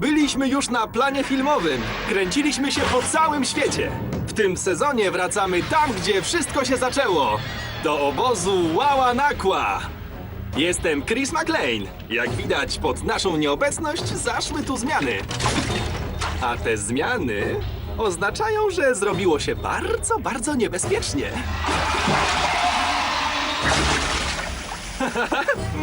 Byliśmy już na planie filmowym. Kręciliśmy się po całym świecie. W tym sezonie wracamy tam, gdzie wszystko się zaczęło. Do obozu Łała Nakła. Jestem Chris McLean. Jak widać, pod naszą nieobecność zaszły tu zmiany. A te zmiany oznaczają, że zrobiło się bardzo, bardzo niebezpiecznie.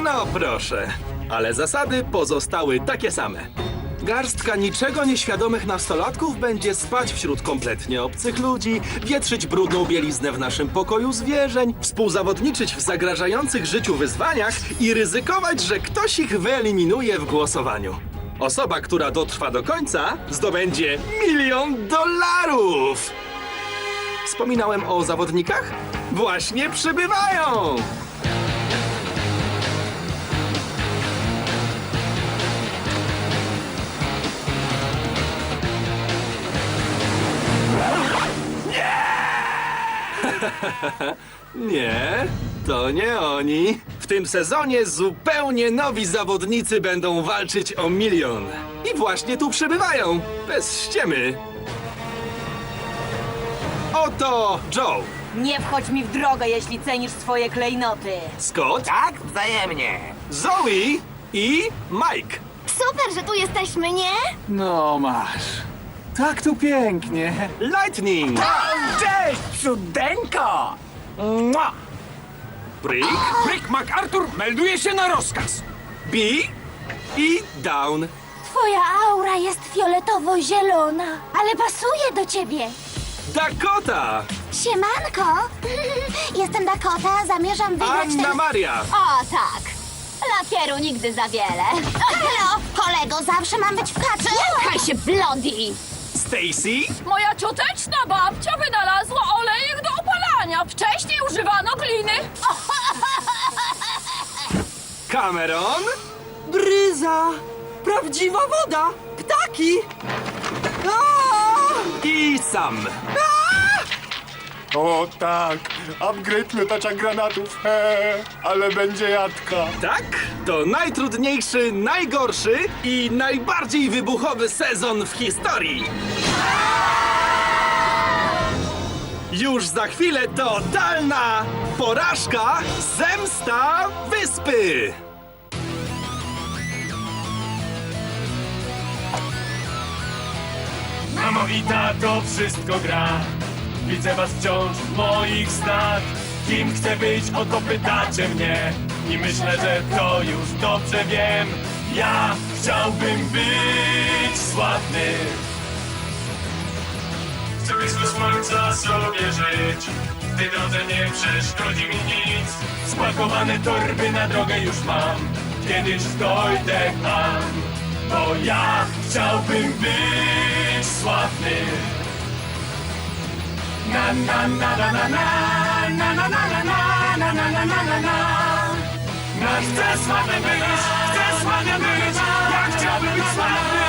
No proszę, ale zasady pozostały takie same. Garstka niczego nieświadomych nastolatków będzie spać wśród kompletnie obcych ludzi, wietrzyć brudną bieliznę w naszym pokoju zwierzeń, współzawodniczyć w zagrażających życiu wyzwaniach i ryzykować, że ktoś ich wyeliminuje w głosowaniu. Osoba, która dotrwa do końca, zdobędzie milion dolarów! Wspominałem o zawodnikach? Właśnie przybywają! Nie, to nie oni. W tym sezonie zupełnie nowi zawodnicy będą walczyć o milion. I właśnie tu przybywają, bez ściemy. Oto Joe, Nie wchodź mi w drogę, jeśli cenisz swoje klejnoty. Scott, Tak, wzajemnie. Zoe i Mike. Super, że tu jesteśmy, nie? No masz. Tak tu pięknie. Lightning, Cześć, cudeńko! Mua! Brick, Rick MacArthur melduje się na rozkaz. B i Down. Twoja aura jest fioletowo-zielona, ale pasuje do ciebie. Dakota, Siemanko! Jestem Dakota, zamierzam wygrać Anna ten... Maria, O, tak. Lakieru nigdy za wiele. Halo, kolego, zawsze mam być w kadrze. Pchaj się, Blondie! Stacy, Moja cioteczna babcia wynalazła olejek do opalania. Wcześniej używano gliny. Cameron Bryza! Prawdziwa woda! Ptaki! i Sam. O tak, upgrade miotacza granatów, Eee, ale będzie jadka. Tak, to najtrudniejszy, najgorszy i najbardziej wybuchowy sezon w historii. Już za chwilę totalna porażka, zemsta wyspy. Mamo i tato, wszystko gra Widzę was wciąż w moich snach Kim chcę być, o to pytacie mnie I myślę, że to już dobrze wiem Ja chciałbym być sławny Chcę blisko słońca sobie żyć tej drodze nie przeszkodzi mi nic Spakowane torby na drogę już mam Kiedyś dojdę tam Bo ja chciałbym być sławny na na na na na na na na na na na na na na Na chcę sławny być, chcę sławny być Ja chciałbym być sławny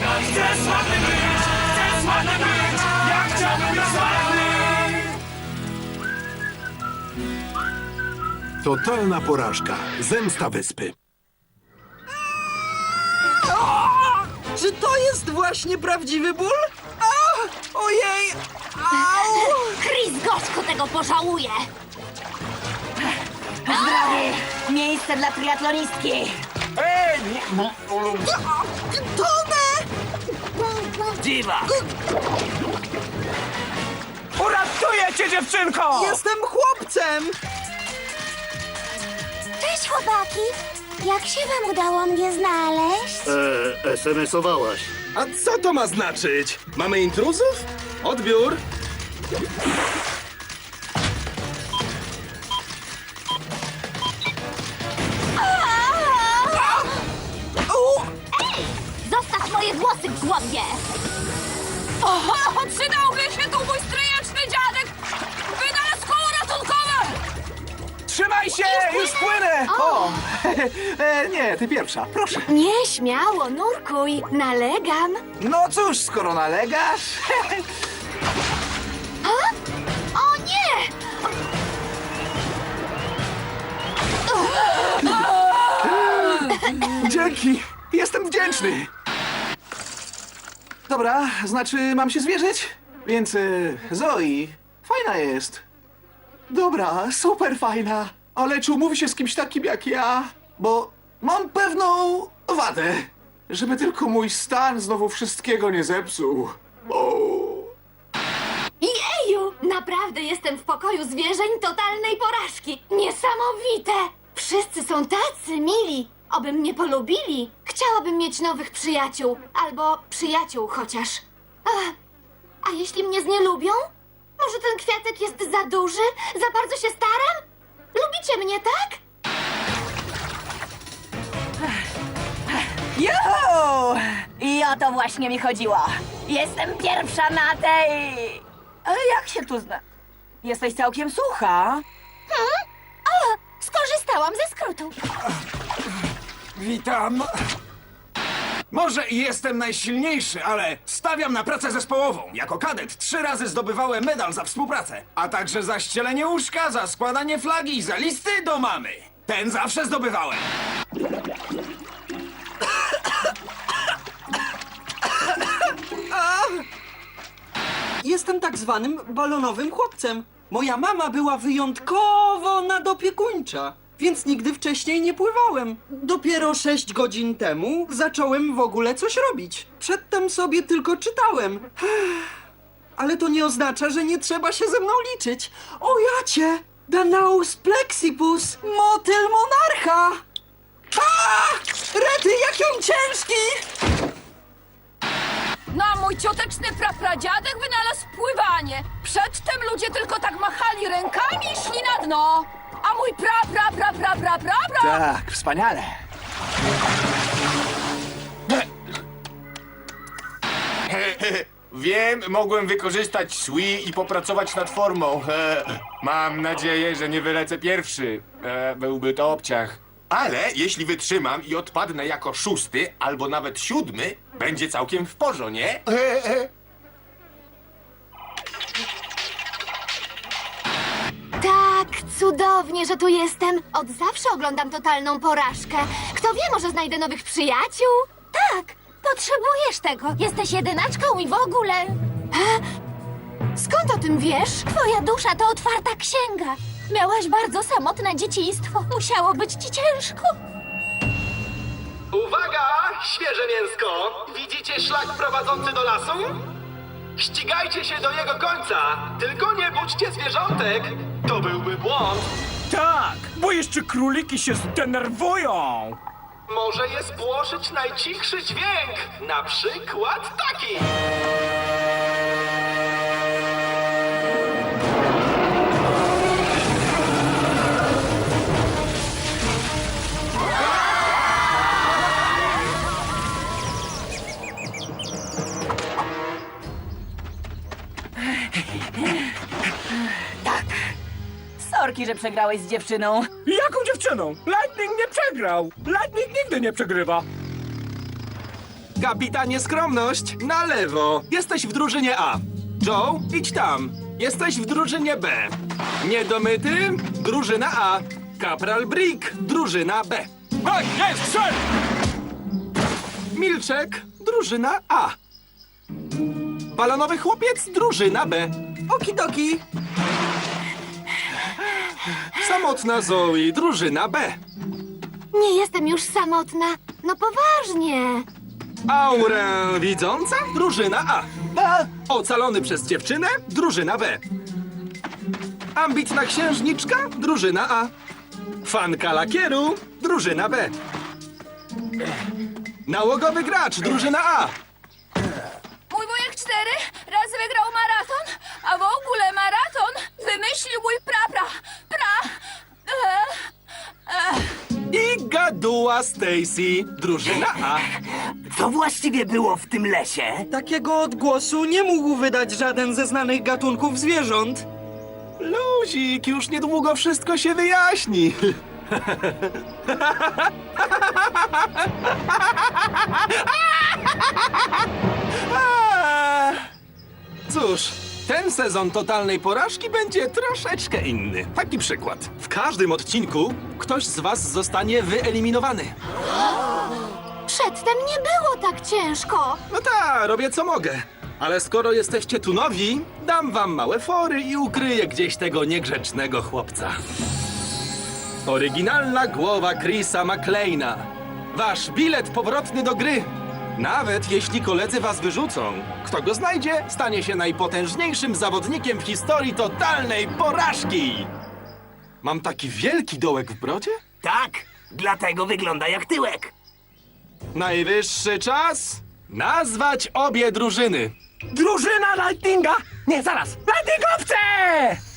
Na chcę sławny być, chcę sławny być Ja chciałbym być sławny Totalna porażka. Zemsta wyspy. Czy to jest właśnie prawdziwy ból? A! Ojej! Au! Chris gorzko tego pożałuje. Zdrowie! Miejsce dla triatlonistki! Tonę! Diwa! Uratuję cię, dziewczynko! Jestem chłopcem! Cześć, chłopaki. Jak się wam udało mnie znaleźć? Eee, SMS-owałaś. A co to ma znaczyć? Mamy intruzów? Odbiór. Moje włosy w głowie! Oho, przydałby się tu mój stryjeczny dziadek. Wynalazł koło ratunkowe. Trzymaj się, już płynę! O! E, nie, ty pierwsza, proszę. Nie, śmiało, nurkuj. Nalegam. No cóż, skoro nalegasz... O nie! Dzięki, jestem wdzięczny. Dobra, znaczy mam się zwierzyć? Więc y, fajna jest. Dobra, super fajna. Ale czy umówi się z kimś takim jak ja? Bo mam pewną wadę. Żeby tylko mój stan znowu wszystkiego nie zepsuł. O. Jeju, naprawdę jestem w pokoju zwierzeń totalnej porażki. Niesamowite! Wszyscy są tacy mili. Oby mnie polubili. Chciałabym mieć nowych przyjaciół. Albo przyjaciół chociaż. A, a jeśli mnie znielubią? Może ten kwiatek jest za duży? Za bardzo się staram? Lubicie mnie, tak? Juhu! I o to właśnie mi chodziło. Jestem pierwsza na tej... Ale jak się tu zna... Jesteś całkiem sucha. O, skorzystałam ze skrótu. Witam. Może i jestem najsilniejszy, ale stawiam na pracę zespołową. Jako kadet trzy razy zdobywałem medal za współpracę, a także za ścielenie łóżka, za składanie flagi i za listy do mamy. Ten zawsze zdobywałem. Jestem tak zwanym balonowym chłopcem. Moja mama była wyjątkowo nadopiekuńcza, więc nigdy wcześniej nie pływałem. Dopiero sześć godzin temu zacząłem w ogóle coś robić. Przedtem sobie tylko czytałem. Ale to nie oznacza, że nie trzeba się ze mną liczyć. O jacie! Danaus plexipus, motyl monarcha! A! Rety, jak on ciężki! No a mój cioteczny prapradziadek wynalazł pływanie. Przedtem ludzie tylko tak machali rękami i szli na dno. Mój pra, pra, pra, pra, pra, pra, pra. Tak, wspaniale. Wiem, mogłem wykorzystać SWI i popracować nad formą. E, Mam nadzieję, że nie wylecę pierwszy. E, Byłby to obciach. Ale jeśli wytrzymam i odpadnę jako szósty albo nawet siódmy, będzie całkiem w porządku, nie? cudownie, że tu jestem. Od zawsze oglądam totalną porażkę. Kto wie, może znajdę nowych przyjaciół? Tak, potrzebujesz tego. Jesteś jedynaczką i w ogóle. Skąd o tym wiesz? Twoja dusza to otwarta księga. Miałaś bardzo samotne dzieciństwo. Musiało być ci ciężko. Uwaga! Świeże mięsko! Widzicie szlak prowadzący do lasu? Ścigajcie się do jego końca! Tylko nie budźcie zwierzątek! To byłby błąd! Tak, bo jeszcze króliki się zdenerwują. Może je spłoszyć najcichszy dźwięk! Na przykład taki! Sorki, że przegrałeś z dziewczyną. Jaką dziewczyną? Lightning nie przegrał. Lightning nigdy nie przegrywa. Kapitanie Skromność, na lewo! Jesteś w drużynie A. Joe, idź tam. Jesteś w drużynie B. Niedomyty, drużyna A. Kapral Brick, drużyna B. Oj, jest, strzel! Milczek, drużyna A. Balonowy chłopiec, drużyna B. Okidoki! Samotna Zoe, drużyna B. Nie jestem już samotna. No poważnie. Aurę widząca, drużyna A. Ocalony przez dziewczynę, drużyna B. Ambitna księżniczka, drużyna A. Fanka lakieru, drużyna B. Nałogowy gracz, drużyna A. Mój wujek cztery razy wygrał maraton, a w ogóle maraton wymyślił mój prapra. Pra. E, e. I gaduła Stacy, drużyna A. Co właściwie było w tym lesie? Takiego odgłosu nie mógł wydać żaden ze znanych gatunków zwierząt. Luzik, już niedługo wszystko się wyjaśni. Cóż, ten sezon totalnej porażki będzie troszeczkę inny. Taki przykład. W każdym odcinku ktoś z was zostanie wyeliminowany. Przedtem nie było tak ciężko. No tak, robię co mogę. Ale skoro jesteście tu nowi, dam wam małe fory i ukryję gdzieś tego niegrzecznego chłopca. Oryginalna głowa Chrisa McLeana. Wasz bilet powrotny do gry. Nawet jeśli koledzy was wyrzucą, kto go znajdzie, stanie się najpotężniejszym zawodnikiem w historii totalnej porażki. Mam taki wielki dołek w brodzie? Tak, dlatego wygląda jak tyłek. Najwyższy czas nazwać obie drużyny. Drużyna Lightninga! Nie, zaraz! Lightningowce!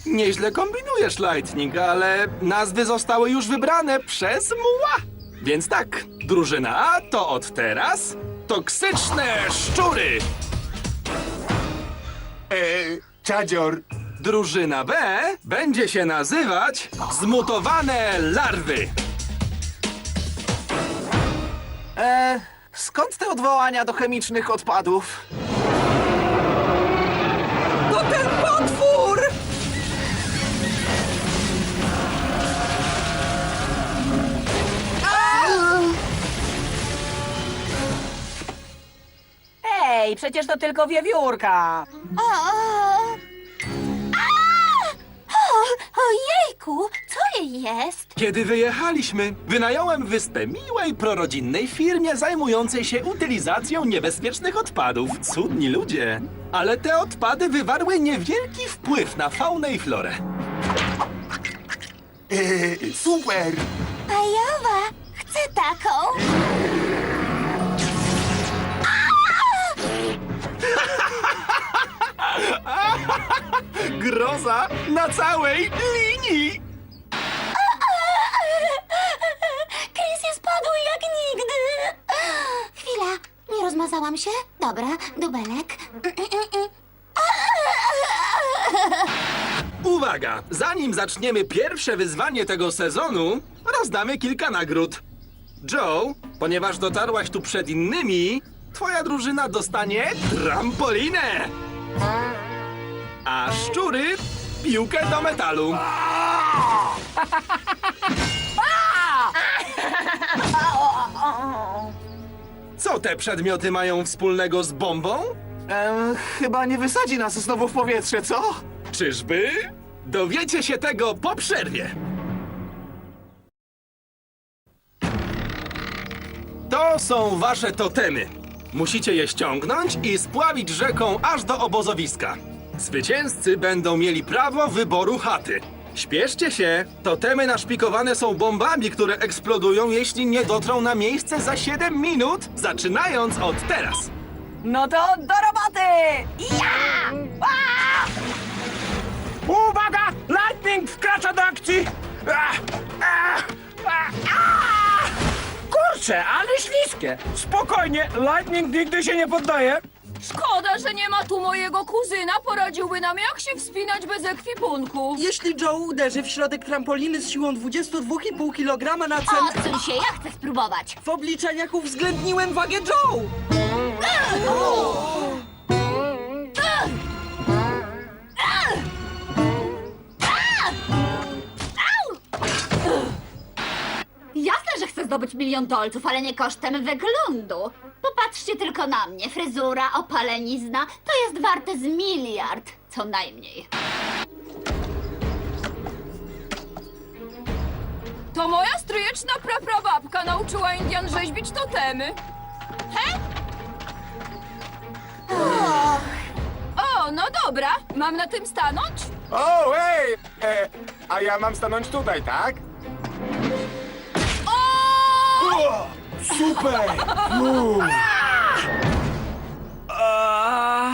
Nieźle kombinujesz, Lightning, ale nazwy zostały już wybrane przez muła. Więc tak, drużyna A to od teraz toksyczne szczury. Eee, czadzior. Drużyna B będzie się nazywać zmutowane larwy. E, skąd te odwołania do chemicznych odpadów? To ten potwór! Ej, przecież to tylko wiewiórka. O, ojejku, co jej jest? Kiedy wyjechaliśmy, wynająłem wyspę miłej, prorodzinnej firmie zajmującej się utylizacją niebezpiecznych odpadów. Cudni ludzie. Ale te odpady wywarły niewielki wpływ na faunę i florę. Eee, super. Pajowa, chcę taką. Groza na całej linii! Chris jest padły jak nigdy. Chwila, nie rozmazałam się? Dobra, dubelek. Uwaga! Zanim zaczniemy pierwsze wyzwanie tego sezonu, rozdamy kilka nagród. Joe, ponieważ dotarłaś tu przed innymi, twoja drużyna dostanie trampolinę! A szczury piłkę do metalu. Co te przedmioty mają wspólnego z bombą? Chyba nie wysadzi nas znowu w powietrze, co? Czyżby? Dowiecie się tego po przerwie. To są wasze totemy. Musicie je ściągnąć i spławić rzeką aż do obozowiska. Zwycięzcy będą mieli prawo wyboru chaty. Śpieszcie się, totemy naszpikowane są bombami, które eksplodują, jeśli nie dotrą na miejsce za 7 minut, zaczynając od teraz. No to do roboty! Ja! A! Uwaga! Lightning wkracza do akcji! A, a, a, a! Kurczę, ale śliskie! Spokojnie, Lightning nigdy się nie poddaje. Szkoda, że nie ma tu mojego kuzyna. Poradziłby nam, jak się wspinać bez ekwipunku. Jeśli Joe uderzy w środek trampoliny z siłą 22,5 kg na cen... Odsuń się, ja chcę spróbować. W obliczeniach uwzględniłem wagę Joe! Zdobyć milion dolców, ale nie kosztem wyglądu. Popatrzcie tylko na mnie. Fryzura, opalenizna. To jest warte z miliard, co najmniej. To moja stryjeczna praprababka nauczyła Indian rzeźbić totemy. He? O, no dobra. Mam na tym stanąć? O, ej! E, a ja mam stanąć tutaj, tak? Super! A...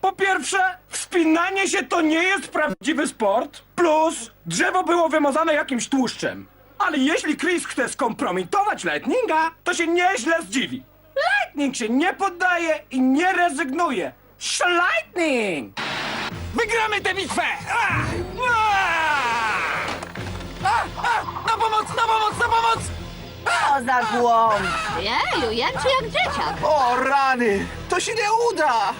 Po pierwsze, wspinanie się to nie jest prawdziwy sport. Plus, drzewo było wymazane jakimś tłuszczem. Ale jeśli Chris chce skompromitować Lightninga, to się nieźle zdziwi. Lightning się nie poddaje i nie rezygnuje. Lightning! Wygramy tę bitwę! A! A! A! Na pomoc, na pomoc, na pomoc! Co za głąb! Jeju, jęczy jak dzieciak. O rany! To się nie uda!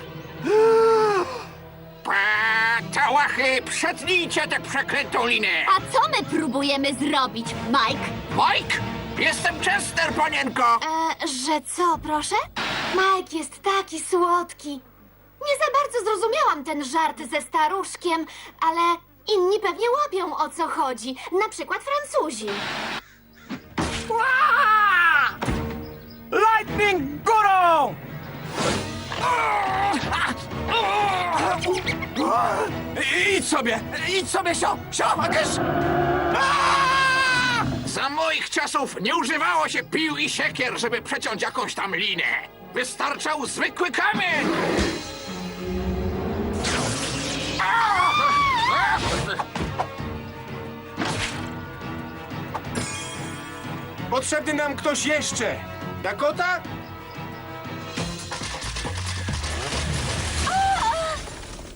Całachy, przetnijcie tę przeklętą linę! A co my próbujemy zrobić, Mike? Mike, Jestem Chester, panienko! E, że co, proszę? Mike jest taki słodki. Nie za bardzo zrozumiałam ten żart ze staruszkiem, ale inni pewnie łapią o co chodzi. Na przykład Francuzi. Lightning górą! Idź sobie! Idź sobie, sio! Sio! Za moich czasów nie używało się pił i siekier, żeby przeciąć jakąś tam linę. Wystarczał zwykły kamień! Potrzebny nam ktoś jeszcze! Dakota?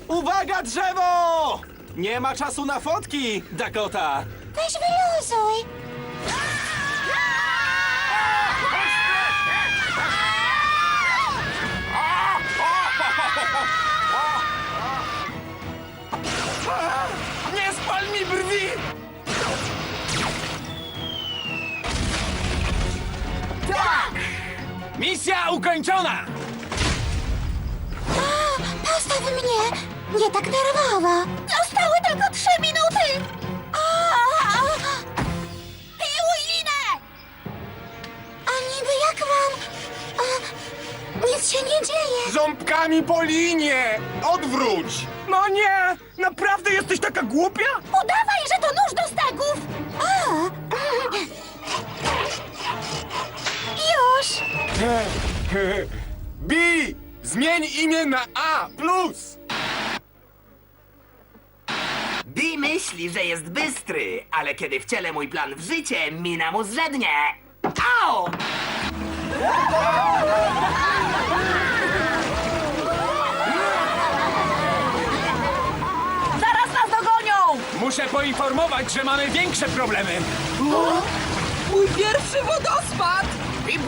Uwaga, drzewo! Nie ma czasu na fotki, Dakota! Weź wyluzuj. Misja ukończona! Postaw mnie! Nie tak nerwowo. Zostały tylko trzy minuty. Piłuj linę! A niby jak mam... A, nic się nie dzieje. Ząbkami po linie! Odwróć! No nie! Naprawdę jesteś taka głupia? Udawaj, że to nóż do stegów! A. Już! Bi! Zmień imię na A plus! Bi myśli, że jest bystry, ale kiedy wcielę mój plan w życie, mina mu zrzednie. Au! Zaraz nas dogonią! Muszę poinformować, że mamy większe problemy. Mój pierwszy wodospad!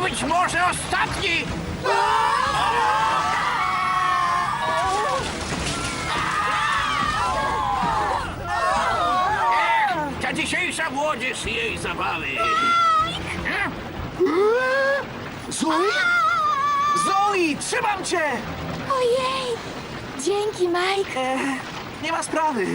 Być może ostatni! Ech, Ta dzisiejsza młodzież i jej zabawy. Zoe? Zoe, trzymam cię! Ojej! Dzięki, Mike. E, nie ma sprawy.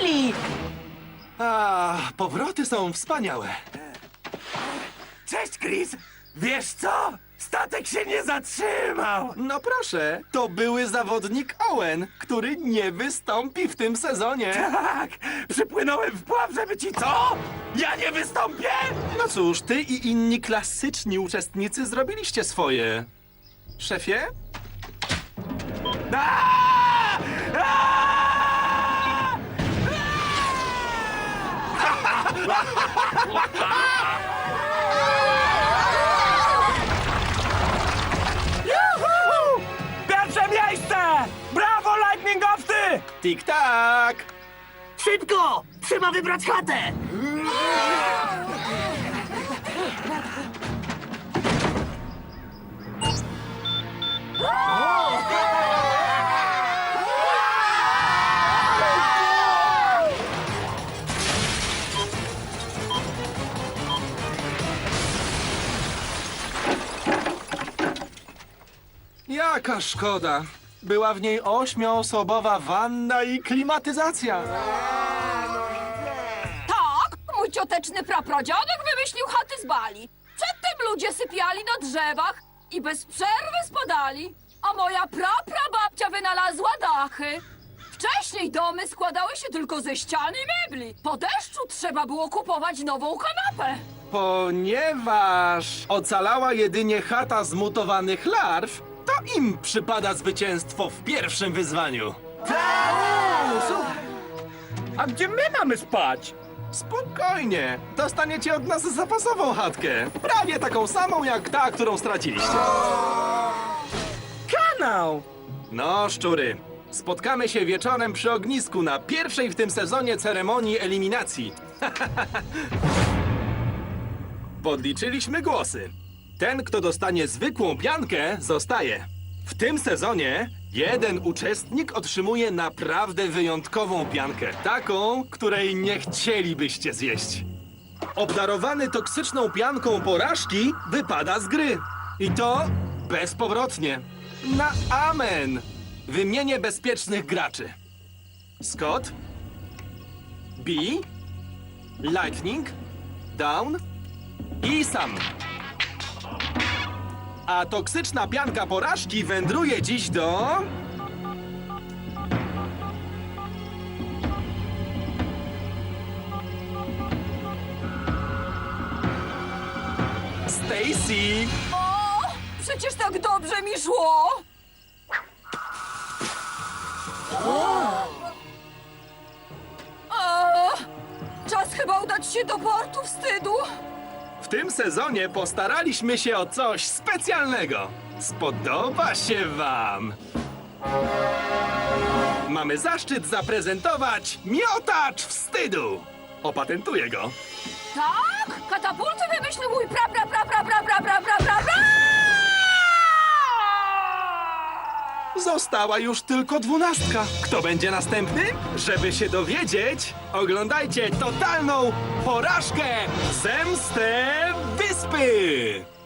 Wyprzedzili? A, powroty są wspaniałe. Cześć, Chris! Wiesz co? Statek się nie zatrzymał! No proszę, to były zawodnik Owen, który nie wystąpi w tym sezonie. Tak! Przypłynąłem w pław, żeby ci co? Ja nie wystąpię? No cóż, ty i inni klasyczni uczestnicy zrobiliście swoje. Szefie? Aaa! Juhu! Pierwsze miejsce! Brawo, Lightningowcy! Tik-tak! Szybko! Trzeba wybrać chatę! Jaka szkoda. Była w niej ośmioosobowa wanna i klimatyzacja. Tak, mój cioteczny prapradziadek wymyślił chaty z bali. Przedtem ludzie sypiali na drzewach i bez przerwy spadali. A moja praprababcia wynalazła dachy. Wcześniej domy składały się tylko ze ścian i mebli. Po deszczu trzeba było kupować nową kanapę. Ponieważ ocalała jedynie chata zmutowanych larw, im przypada zwycięstwo w pierwszym wyzwaniu. A gdzie my mamy spać? Spokojnie, dostaniecie od nas zapasową chatkę. Prawie taką samą jak ta, którą straciliście. Kanał! No, szczury, spotkamy się wieczorem przy ognisku na pierwszej w tym sezonie ceremonii eliminacji. Podliczyliśmy głosy. Ten, kto dostanie zwykłą piankę, zostaje. W tym sezonie jeden uczestnik otrzymuje naprawdę wyjątkową piankę. Taką, której nie chcielibyście zjeść. Obdarowany toksyczną pianką porażki wypada z gry. I to bezpowrotnie. Na amen! Wymienię bezpiecznych graczy. Scott, B, Lightning, Down i Sam. A toksyczna pianka porażki wędruje dziś do... Stacy! O, przecież tak dobrze mi szło! Czas chyba udać się do portu wstydu. W tym sezonie postaraliśmy się o coś specjalnego. Spodoba się Wam! Mamy zaszczyt zaprezentować miotacz wstydu! Opatentuję go. Tak? Katapulty wymyślił mój pra pra pra pra pra pra pra pra pra pra! Została już tylko dwunastka. Kto będzie następny? Żeby się dowiedzieć, oglądajcie totalną porażkę Zemstę Wyspy!